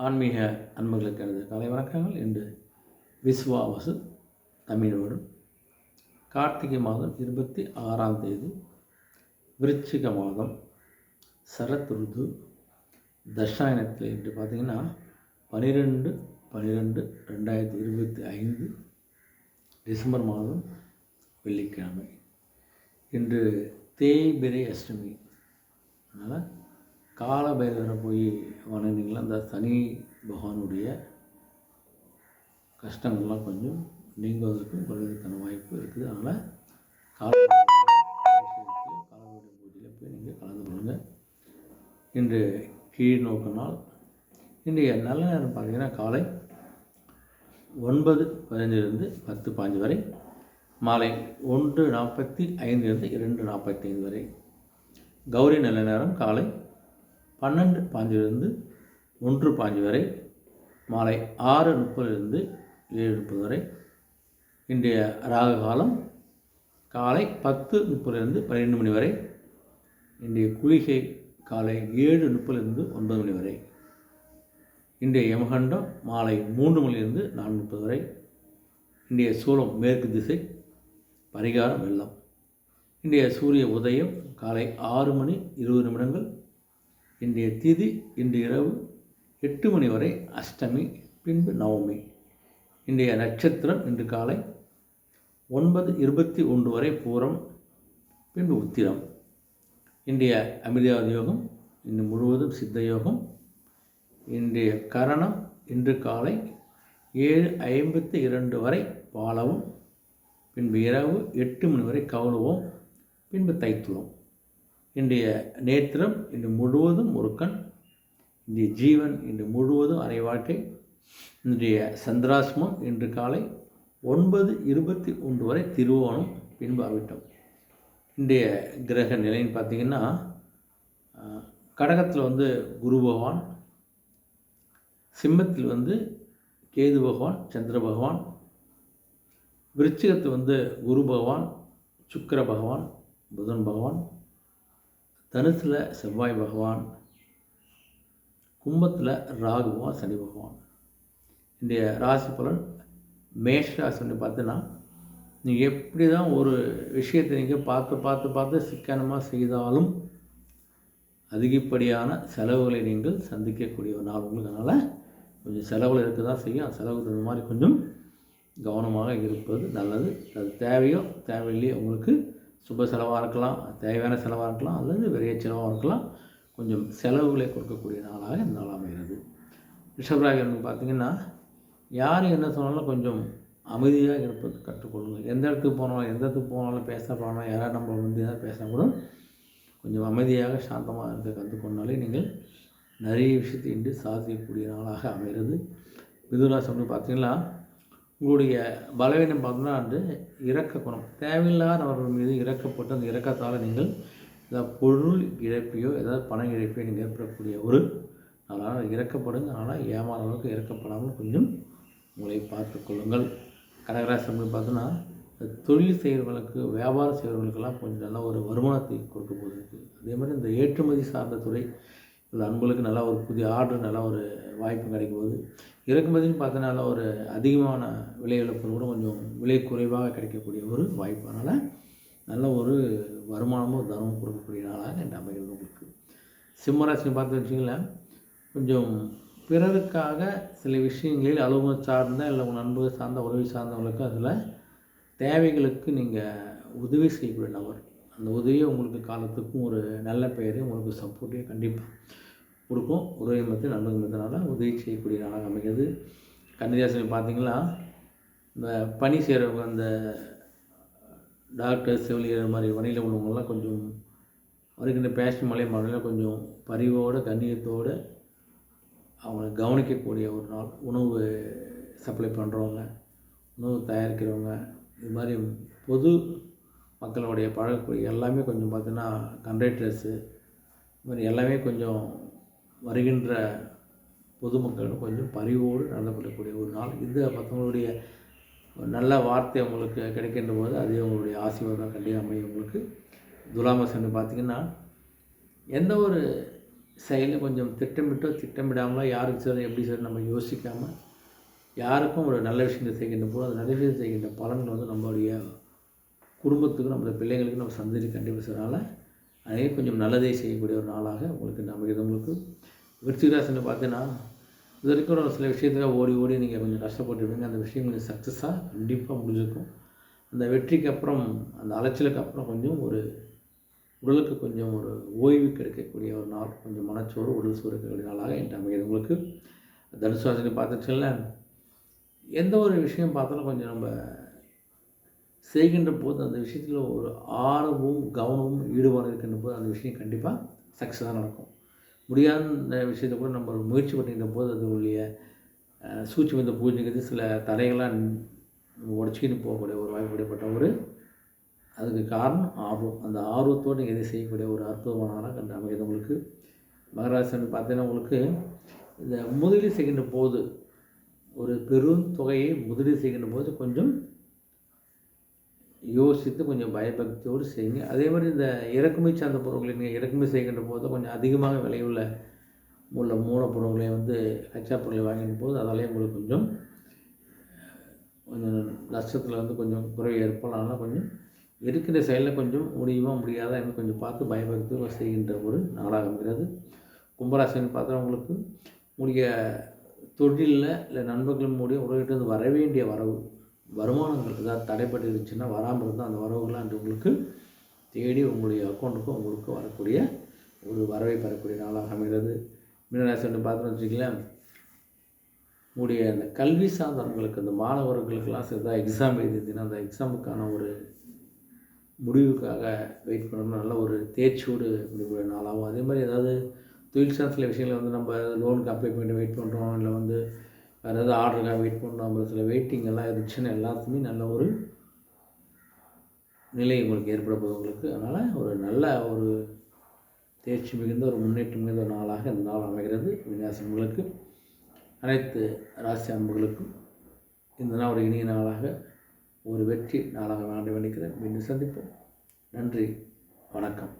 ஆன்மீக அன்புகளுக்கு எனது காலை வணக்கங்கள். இன்று விஸ்வாவசு தமிழ் கார்த்திகை மாதம் இருபத்தி ஆறாம் தேதி விருச்சிக மாதம் சரத் ருது தர்ஷாயனத்தில் இன்று பார்த்தீங்கன்னா பனிரெண்டு பன்னிரெண்டு ரெண்டாயிரத்தி இருபத்தி ஐந்து டிசம்பர் மாதம் வெள்ளிக்கிழமை. இன்று தேய்பிரை அஷ்டமி. அதனால் கால பைரவரை போய் வணங்கினீங்களா? அந்த சனி பகவானுடைய கஷ்டங்கள்லாம் கொஞ்சம் நீங்குவதற்கும் குறைவதற்கான வாய்ப்பு இருக்குது. அதனால் கால காலபைரவ பூஜையில் போய் நீங்கள் கலந்து கொள்ளுங்கள் இன்று கீழ் நோக்க நாள். இன்றைய நல்ல நேரம் பார்த்தீங்கன்னா காலை ஒன்பது பதினஞ்சிலிருந்து பத்து பாஞ்சு வரை மாலை ஒன்று நாற்பத்தி ஐந்துலேருந்து இரண்டு நாற்பத்தி ஐந்து வரை. கௌரி நல்ல நேரம் காலை பன்னெண்டு பாஞ்சிலிருந்து ஒன்று பாஞ்சு வரை மாலை ஆறு முப்பதிலிருந்து ஏழு முப்பது வரை இன்றைய ராகு காலம் காலை பத்து முப்பதுலேருந்து பன்னிரெண்டு மணி வரை இன்றைய குளிகை காலை ஏழு முப்பதுலேருந்து ஒன்பது மணி வரை இன்றைய யமகண்டம் மாலை மூன்று மணிலிருந்து நான்கு முப்பது வரை இன்றைய சூலம் மேற்கு திசை பரிகாரம் வெள்ளம் இன்றைய சூரிய உதயம் காலை ஆறு மணி இருபது நிமிடங்கள் இன்றைய திதி இன்று இரவு எட்டு மணி வரை அஷ்டமி பின்பு நவமி. இன்றைய நட்சத்திரம் இன்று காலை ஒன்பது இருபத்தி ஒன்று வரை பூரம் பின்பு உத்திரம். இன்றைய அமிர்தாதி யோகம் இன்று முழுவதும் சித்த யோகம். இன்றைய கரணம் இன்று காலை ஏழு ஐம்பத்தி இரண்டு வரை பாலவும் பின்பு இரவு எட்டு மணி வரை கவுளவும் பின்பு தைத்துறோம் இன்றைய நேத்திரம் இன்று முழுவதும் ஒரு கண். இன்றைய ஜீவன் இன்று முழுவதும் அரை வாழ்க்கை. இன்றைய சந்திராசிரமம் இன்று காலை ஒன்பது இருபத்தி ஒன்று வரை திருவோணம் பின்பு அவிட்டம். இன்றைய கிரக நிலைன்னு பார்த்திங்கன்னா கடகத்தில் வந்து குரு பகவான் சிம்மத்தில் வந்து கேது பகவான் சந்திர பகவான் விருச்சிகத்தில் வந்து குரு பகவான் சுக்கர பகவான் புதன் பகவான் தனுசில் செவ்வாய் பகவான் கும்பத்தில் ராகு சனி பகவான். இன்றைய ராசி பலன் மேஷ பார்த்தீங்கன்னா நீங்கள் எப்படி தான் ஒரு விஷயத்தை நீங்கள் பார்த்து பார்த்து பார்த்து சிக்கனமாக செய்தாலும் அதிகப்படியான செலவுகளை நீங்கள் சந்திக்கக்கூடிய ஒரு நாள் உங்களுக்கு அதனால் கொஞ்சம் செலவில் இருக்க தான் செய்யும். அந்த செலவுக்கு தகுந்த மாதிரி கொஞ்சம் கவனமாக இருப்பது நல்லது. அது தேவையோ தேவையில்லையோ உங்களுக்கு சுப செலவாக இருக்கலாம் தேவையான செலவாக இருக்கலாம் அல்லது பெரிய செலவாக இருக்கலாம் கொஞ்சம் செலவுகளை கொடுக்கக்கூடிய நாளாக இந்த நாள் அமைகிறது. ரிஷபராகவனுக்கு பார்த்திங்கன்னா யார் என்ன சொன்னாலும் கொஞ்சம் அமைதியாக இருப்பது கற்றுக்கொள்ளுங்கள். எந்த இடத்துக்கு போனாலும் எந்த இடத்துக்கு போனாலும் பேச போனாலும் யாராவது நம்ம வந்து எதாவது பேசினா கூட கொஞ்சம் அமைதியாக சாந்தமாக இருக்க கற்றுக்கொண்டாலே நீங்கள் நிறைய விஷயத்தை இன்று சாதிக்கக்கூடிய நாளாக அமைகிறது. மிதுராசம்னு பார்த்தீங்கன்னா உங்களுடைய பலவீனம் பார்த்தோம்னா வந்து இறக்க குணம். தேவையில்லாத அவர்கள் மீது இறக்கப்பட்டு அந்த இறக்கத்தால் நீங்கள் ஏதாவது பொருள் இழப்பையோ ஏதாவது பண இழப்பையோ நீங்கள் ஏற்படக்கூடிய ஒரு அதனால் இறக்கப்படுங்க. ஆனால் ஏமாற அளவுக்கு இறக்கப்படாமல் கொஞ்சம் உங்களை பார்த்து கொள்ளுங்கள். கடகராசி பார்த்தோன்னா தொழில் செய்கிறவர்களுக்கு வியாபாரம் செய்கிறவர்களுக்கெல்லாம் கொஞ்சம் நல்ல ஒரு வருமானத்தை கொடுக்க போகுது. அதே மாதிரி இந்த ஏற்றுமதி சார்ந்த துறை இல்லை அன்புகளுக்கு நல்லா ஒரு புதிய ஆர்டர் நல்லா ஒரு வாய்ப்பு கிடைக்கும் போது இறக்குமதின்னு பார்த்தனால ஒரு அதிகமான விலை இழப்பு கூட கொஞ்சம் விலை குறைவாக கிடைக்கக்கூடிய ஒரு வாய்ப்பு. அதனால் நல்ல ஒரு வருமானமும் தனமும் கொடுக்கக்கூடிய நாளாக இந்த அமைகிறது உங்களுக்கு. சிம்மராசி பார்த்து வச்சிங்களேன் கொஞ்சம் பிறருக்காக சில விஷயங்களில் அலுவலகம் சார்ந்த இல்லை உங்கள் நண்பர்கள் சார்ந்த உதவி சார்ந்தவங்களுக்கு அதில் தேவைகளுக்கு நீங்கள் உதவி செய்யக்கூடிய நபர். அந்த உதவியை உங்களுக்கு காலத்துக்கும் ஒரு நல்ல பெயரையும் உங்களுக்கு சப்போர்ட்டையும் கண்டிப்பாக கொடுக்கும். உதவி மத்திய நண்பர்கள் மத்தினால உதவி செய்யக்கூடிய நாளாக அமைகிறது. கன்னிராசி பார்த்தீங்கன்னா இந்த பணி செய்கிறவங்க அந்த டாக்டர் செவிலியர் மாதிரி வணியில் உள்ளவங்கெல்லாம் கொஞ்சம் வருகின்ற பேஷன் மலை மலையில் கொஞ்சம் பரிவோடு கண்ணியத்தோடு அவங்களை கவனிக்கக்கூடிய ஒரு நாள். உணவு சப்ளை பண்ணுறவங்க உணவு தயாரிக்கிறவங்க இது மாதிரி பொது மக்களுடைய பழகக்கூடிய எல்லாமே கொஞ்சம் பார்த்திங்கன்னா கண்ட்ராக்டர்ஸு இது மாதிரி எல்லாமே கொஞ்சம் வருகின்ற பொதுமக்களும் கொஞ்சம் பரிவோடு நடத்தப்படக்கூடிய ஒரு நாள். இது மற்றவங்களுடைய நல்ல வார்த்தை உங்களுக்கு கிடைக்கின்ற போது அது உங்களுடைய ஆசீர்வாதம் கண்டிப்பாக அமையும். உங்களுக்கு துலாமசன் பார்த்திங்கன்னா எந்த ஒரு செயலும் கொஞ்சம் திட்டமிட்டோ திட்டமிடாமலோ யாருக்கு சார் எப்படி சார் நம்ம யோசிக்காமல் யாருக்கும் ஒரு நல்ல விஷயத்தை செய்கின்ற போது அந்த நல்ல விஷயத்தை செய்கின்ற பலன்கள் வந்து நம்மளுடைய குடும்பத்துக்கும் நம்மளுடைய பிள்ளைங்களுக்கும் நம்ம சந்ததி கண்டிப்பாக செய்கிறனால அதே கொஞ்சம் நல்லதே செய்யக்கூடிய ஒரு நாளாக உங்களுக்கு நம்ம உங்களுக்கு விருச்சிகராசனை பார்த்தீங்கன்னா இது வரைக்கும் ஒரு சில விஷயத்துக்காக ஓடி ஓடி நீங்கள் கொஞ்சம் கஷ்டப்பட்டுருவீங்க அந்த விஷயம் கொஞ்சம் சக்ஸஸாக கண்டிப்பாக முடிஞ்சிருக்கும். அந்த வெற்றிக்கு அப்புறம் அந்த அலைச்சலுக்கு அப்புறம் கொஞ்சம் ஒரு உடலுக்கு கொஞ்சம் ஒரு ஓய்வு கிடைக்கக்கூடிய ஒரு நாள் கொஞ்சம் மனச்சோறு உடல் சோறு இருக்கக்கூடிய நாளாக என்கிட்ட அமைகிறது உங்களுக்கு தனுசுவாசனை பார்த்துச்சுல எந்த ஒரு விஷயம் பார்த்தாலும் கொஞ்சம் நம்ம செய்கின்ற போது அந்த விஷயத்தில் ஒரு ஆர்வமும் கவனமும் ஈடுபாடு இருக்கின்ற போது அந்த விஷயம் கண்டிப்பாக சக்ஸஸாக நடக்கும். முடியாத விஷயத்தை கூட நம்ம முயற்சி பண்ணிக்கிற போது அது உடைய வந்த பூஜைங்கிறது சில தடைகளாக உடச்சிக்கிட்டு போகக்கூடிய ஒரு வாய்ப்புடையப்பட்ட ஒரு அதுக்கு காரணம் ஆர்வம். அந்த ஆர்வத்தோடு நீங்கள் எதை செய்யக்கூடிய ஒரு அற்புதமான கண்டு அமைகிறது உங்களுக்கு. மகராசன் பார்த்தீங்கன்னா உங்களுக்கு இந்த முதலீடு செய்கின்ற போது ஒரு பெரும் தொகையை முதலீடு செய்கின்ற போது கொஞ்சம் யோசித்து கொஞ்சம் பயபக்தியோடு செய்யுங்க. அதே மாதிரி இந்த இறக்குமை சார்ந்த பொருட்களை நீங்கள் இறக்குமதி செய்கின்ற போது கொஞ்சம் அதிகமாக விலையுள்ள உள்ள மூலப்பொருட்களை வந்து கச்சா பொருளை வாங்கின போது அதாலே உங்களுக்கு கொஞ்சம் கொஞ்சம் நஷ்டத்தில் வந்து கொஞ்சம் குறைவு ஏற்படலாம். கொஞ்சம் இருக்கிற செயலில் கொஞ்சம் முடியுமா முடியாதா என்று கொஞ்சம் பார்த்து பயபக்தி செய்கின்ற ஒரு நாளாக இருக்கிறது கும்பராசின்னு பார்த்தா உங்களுக்கு உங்களுடைய தொழிலில் இல்லை நண்பர்கள் மூடிய உறவுகிட்ட வர வேண்டிய வரவு வருமானங்கள் ஏதாவது தடைப்பட்டு இருந்துச்சுன்னா வராமல் இருந்தால் அந்த வரவுகள்லாம் அன்று உங்களுக்கு தேடி உங்களுடைய அக்கௌண்ட்டுக்கும் உங்களுக்கு வரக்கூடிய ஒரு வரவை பெறக்கூடிய நாளாக அமைகிறது. மீனராசி வந்து பார்த்தோம்னு வச்சுக்கலாம் உங்களுடைய அந்த கல்வி சார்ந்தவங்களுக்கு அந்த மாணவர்களுக்கெல்லாம் சேர்ந்தா எக்ஸாம் எழுதிருந்தீங்கன்னா அந்த எக்ஸாமுக்கான ஒரு முடிவுக்காக வெயிட் பண்ணணும். நல்ல ஒரு தேர்ச்சியோடு முடிவுடைய நாளாகும் அதே மாதிரி ஏதாவது தொழில் சார்ந்த சில விஷயங்களை வந்து நம்ம லோனுக்கு அப்ளை பண்ணி வெயிட் பண்ணுறோம் இல்லை வந்து வேறு ஏதாவது ஆர்டருக்காக வெயிட் பண்ணுறோம் அப்புறம் சில வெயிட்டிங் எல்லாம் இருந்துச்சுன்னு எல்லாத்துக்குமே நல்ல ஒரு நிலை உங்களுக்கு ஏற்பட போகுது உங்களுக்கு. அதனால் ஒரு நல்ல ஒரு தேர்ச்சி மிகுந்த ஒரு முன்னேற்றம் மிகுந்த ஒரு நாளாக இந்த நாள் அமைகிறது. விநாசங்களுக்கு அனைத்து ராசி அன்புகளுக்கும் இந்த நாள் ஒரு இனிய நாளாக ஒரு வெற்றி நாளாக வாழ்ந்து வேண்டிக்கிறேன் மீண்டும் சந்திப்போம். நன்றி. வணக்கம்.